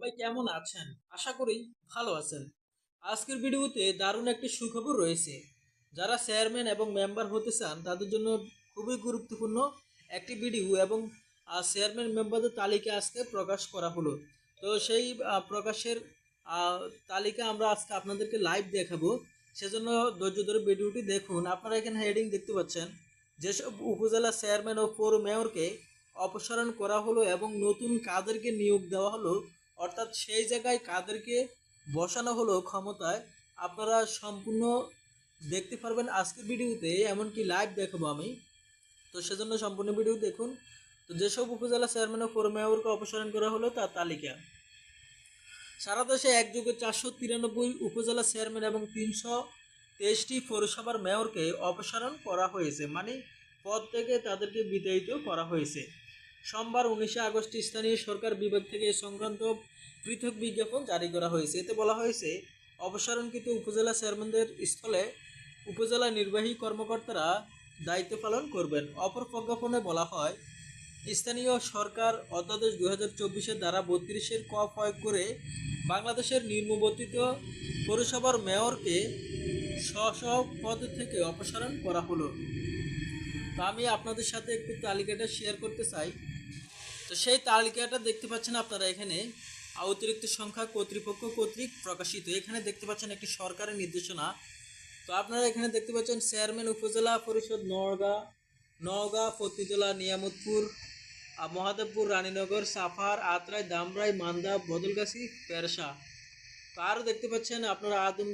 সবাই কেমন আছেন? আশা করি ভালো আছেন। আজকের ভিডিওতে দারুণ একটি সুখবর রয়েছে। যারা চেয়ারম্যান এবং মেম্বার হতে চান, তাদের জন্য খুবই গুরুত্বপূর্ণ একটি ভিডিও এবং চেয়ারম্যান মেম্বারদের তালিকা আজকে প্রকাশ করা হলো। তো সেই প্রকাশের তালিকা আমরা আজকে আপনাদেরকে লাইভ দেখাবো। সেজন্য ধৈর্য ধরে ভিডিওটি দেখুন। আপনারা এখানে হেডিং দেখতে পাচ্ছেন। যেসব উপজেলা চেয়ারম্যান ও পৌর মেয়রকে অপসারণ করা হলো এবং নতুন কাদেরকে নিয়োগ দেওয়া হলো অর্থাৎ সেই জায়গায় কাদেরকে বসানো হলো ক্ষমতায়, আপনারা সম্পূর্ণ দেখতে পারবেন আজকের ভিডিওতে, এমনকি লাইভ দেখাবো আমি। তো সেজন্য সম্পূর্ণ ভিডিও দেখুন। তো যেসব উপজেলা চেয়ারম্যান ও পৌর মেয়রকে অপসারণ করা হলো, তার তালিকা। সারা দেশে একযোগে চারশো তিরানব্বই উপজেলা চেয়ারম্যান এবং তিনশো তেইশটি পৌরসভার মেয়রকে অপসারণ করা হয়েছে মানে পদ থেকে তাদেরকে বিতাড়িত করা হয়েছে। সোমবার উনিশে আগস্ট স্থানীয় সরকার বিভাগ থেকে সংক্রান্ত পৃথক বিজ্ঞাপন জারি করা হয়েছে। এতে বলা হয়েছে অপসারণকৃত উপজেলা চেয়ারম্যানদের স্থলে উপজেলা নির্বাহী কর্মকর্তারা দায়িত্ব পালন করবেন। অপর প্রজ্ঞাপনে বলা হয়, স্থানীয় সরকার অধ্যাদেশ দু হাজার চব্বিশের দ্বারা বত্রিশের ক প্রয়োগ করে বাংলাদেশের নিম্নবর্তিত পৌরসভার মেয়রকে স্ব পদ থেকে অপসারণ করা হলো। তো আমি আপনাদের সাথে একটু তালিকাটা শেয়ার করতে চাই। তো সেই তালিকাটা দেখতে পাচ্ছেন আপনারা এখানে, অতিরিক্ত সংখ্যা কর্তৃপক্ষ কর্তৃক প্রকাশিত। এখানে দেখতে পাচ্ছেন একটি সরকারের নির্দেশনা। তো আপনারা এখানে দেখতে পাচ্ছেন চেয়ারম্যান উপজেলা পরিষদ নওগাঁ নওগাঁ পতিতলা নিয়ামতপুর মহাদেবপুর, রানীনগর, সাফার, আত্রাই, দামরাই, মান্দা, বদলগাছি, পেরসা। তো আরও দেখতে পাচ্ছেন আপনারা আদম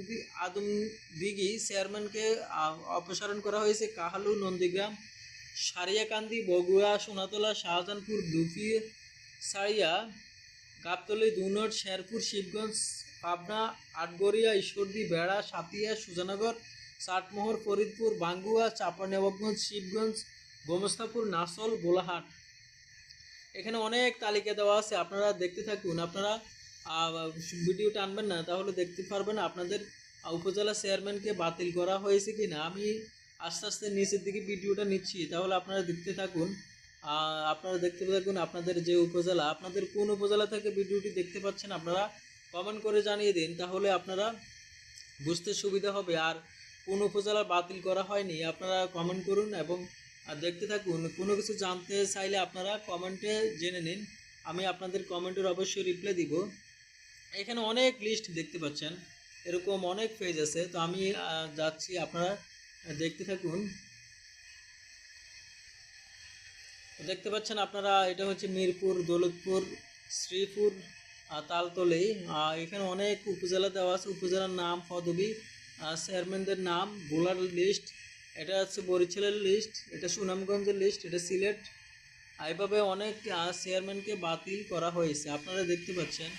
আদম দিঘি চেয়ারম্যানকে অপসারণ করা হয়েছে কাহালু, নন্দীগ্রাম সারিয়াকান্দি, বগুড়া, সোনাতলা, শাহজাহানপুর, দুপি, সারিয়া, গাবতলী দুনট শেরপুর, শিবগঞ্জ, পাবনা, আটগড়িয়া, ঈশ্বরদী, বেড়া, সাতিয়া, সুজানগর, চাটমোহর, ফরিদপুর, বাঙ্গুয়া চাঁপানবাবগঞ্জ শিবগঞ্জ, গোমস্তাপুর, নাসল, গোলাহাট। এখানে অনেক তালিকা দেওয়া আছে, আপনারা দেখতে থাকুন। আপনারা ভিডিও টানবেন না, তাহলে দেখতে পারবেন আপনাদের উপজেলা চেয়ারম্যানকে বাতিল করা হয়েছে কি না আমি আস্তে আস্তে নিচের দিকে ভিডিওটা নিচ্ছি, তাহলে আপনারা দেখতে থাকুন। আপনারা দেখতে থাকুন আপনাদের যে উপজেলা, আপনাদের কোন উপজেলা থেকে ভিডিওটি দেখতে পাচ্ছেন আপনারা কমেন্ট করে জানিয়ে দিন, তাহলে আপনারা বুঝতে সুবিধা হবে। আর কোন উপজেলা বাতিল করা হয়নি, আপনারা কমেন্ট করুন এবং দেখতে থাকুন। কোনো কিছু জানতে চাইলে আপনারা কমেন্টে জেনে নিন। আমি আপনাদের কমেন্টের অবশ্যই রিপ্লাই দিব। এখানে অনেক লিস্ট দেখতে পাচ্ছেন, এরকম অনেক পেজ আছে। তো আমি যাচ্ছি আপনারা দেখতে থাকুন। দেখতে পাচ্ছেন আপনারা এটা হচ্ছে মিরপুর দৌলতপুর শ্রীপুর আহ, তালতলি। আহ, এখানে অনেক উপজেলা দেওয়া আছে। উপজেলার নাম পদবি চেয়ারম্যানদের নাম বোলার লিস্ট। এটা হচ্ছে বরিশালের লিস্ট এটা সুনামগঞ্জের লিস্ট এটা সিলেট। আর এভাবে অনেক চেয়ারম্যানকে বাতিল করা হয়েছে। আপনারা দেখতে পাচ্ছেন।